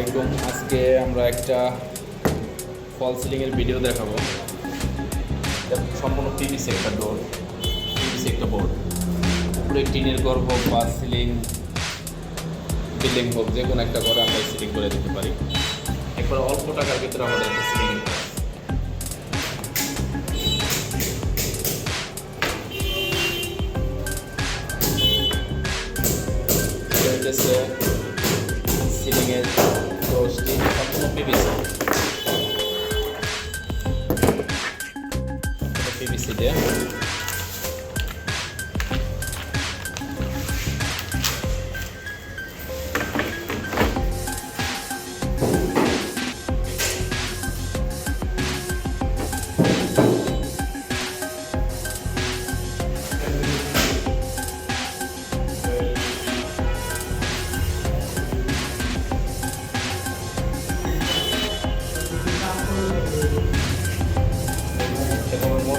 আলাইকুম আজকে আমরা একটা ফল সিলিংয়ের ভিডিও দেখাবো। সম্পূর্ণ পিভিসি একটা ডোর পিভিসি একটা বোর্ড উপরে টিনের ঘর হোক বা সিলিং বিল্ডিং হোক, যে কোনো একটা ঘরে আমরা সিলিং করে দিতে পারি। একবার অল্প টাকার ভিতরে আমাদের একটা সিলিং হচ্ছে সিলিংয়ের সম্পূর্ণ পিভিসি পিভিসি দিয়ে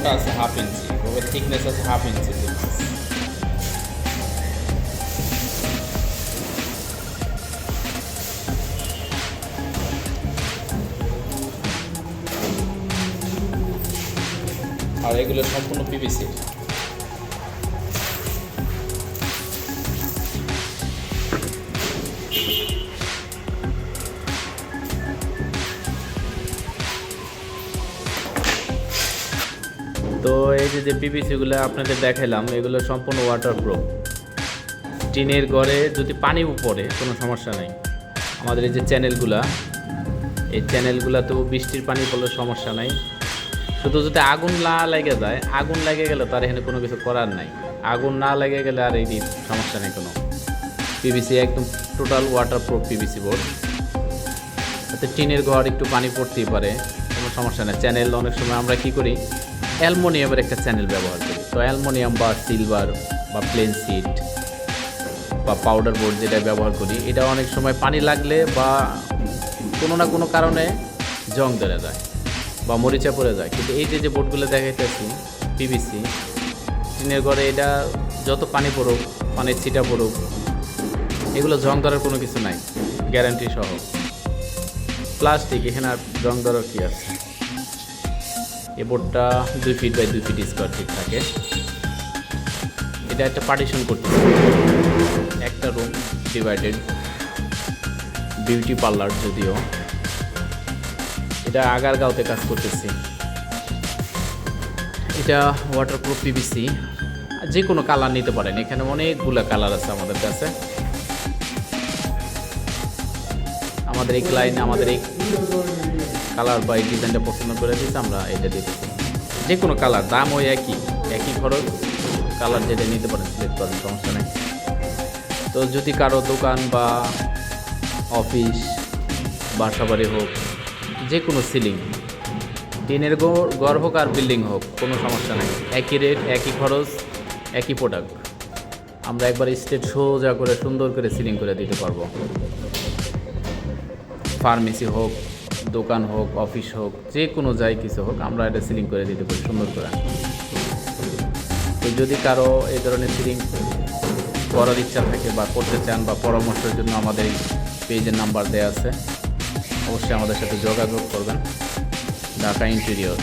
মোটা আছে হাফ ইঞ্চি ওর থিকনেস আছে হাফ ইঞ্চি আর এগুলো সম্পূর্ণ পিভিসি তো এই যে যে পিভিসিগুলো আপনাদের দেখালাম এগুলো সম্পূর্ণ ওয়াটারপ্রুফ টিনের ঘরে যদি পানি পড়ে কোনো সমস্যা নেই। আমাদের এই যে চ্যানেলগুলা এই চ্যানেলগুলাতেও বৃষ্টির পানি পড়লে সমস্যা নাই। শুধু যদি আগুন না লেগে যায়, আগুন লেগে গেলে তার এখানে কোনো কিছু করার নাই। আগুন না লেগে গেলে আর এই সমস্যা নেই কোনো। পিভিসি একদম টোটাল ওয়াটারপ্রুফ পিভিসি বোর্ড তাতে টিনের ঘর একটু পানি পড়তেই পারে, কোনো সমস্যা নেই। চ্যানেল অনেক সময় আমরা কি করি অ্যালমোনিয়ামের একটা চ্যানেল ব্যবহার করি। তো অ্যালমোনিয়াম বা সিলভার বা প্লেন সিট বা পাউডার বোর্ড যেটা ব্যবহার করি, এটা অনেক সময় পানি লাগলে বা কোনো না কোনো কারণে জং ধরে যায় বা মরিচা পড়ে যায়। কিন্তু এই যে যে বোর্ডগুলো দেখাইতেছি পিভিসি টিনের ঘরে এটা যত পানি পড়ুক, পানির ছিটা পড়ুক, এগুলো জং ধরার কোনো কিছু নাই, গ্যারান্টি সহ। প্লাস্টিক, এখানে আর জং ধরার কী আছে? এ বোর্ডটা দুই ফিট বাই দুই ফিট স্কোয়ার ফিট থাকে। এটা একটা পার্টিশন করতে একটা রুম ডিভাইডেড বিউটি পার্লার যদিও। এটা আগারগাঁওতে কাজ করতেছি। এটা ওয়াটারপ্রুফ পিভিসি যে কোনো কালার নিতে পারেন। এখানে অনেকগুলো কালার আছে আমাদের কাছে। আমাদের এই ক্লাইন্ট আমাদের এই কালার বা এই ডিজাইনটা পছন্দ করে দিচ্ছে আমরা এটা দিতেছি যে কোনো কালার, দাম ওই একই একই খরচ। কালার যেটা নিতে পারেন সিলেক্ট করেন, সমস্যা নেই। তো যদি কারও দোকান বা অফিস বাসা বাড়ি হোক, যে কোনো সিলিং, টিনের ঘর হোক আর বিল্ডিং হোক, কোনো সমস্যা নেই। একই রেট একই খরচ, একই প্রোডাক্ট আমরা একবার স্টেট সোজা করে, সুন্দর করে সিলিং করে দিতে পারব। ফার্মেসি হোক দোকান হোক, অফিস হোক, যে কোনো যাই কিছু হোক, আমরা এটা সিলিং করে দিতে পারি, সুন্দর করে। তো যদি কারও এই ধরনের সিলিং করার ইচ্ছা থাকে বা করতে চান বা পরামর্শের জন্য আমাদের এই পেজের নাম্বার দেওয়া আছে, অবশ্যই আমাদের সাথে যোগাযোগ করবেন। ঢাকা ইন্টেরিয়র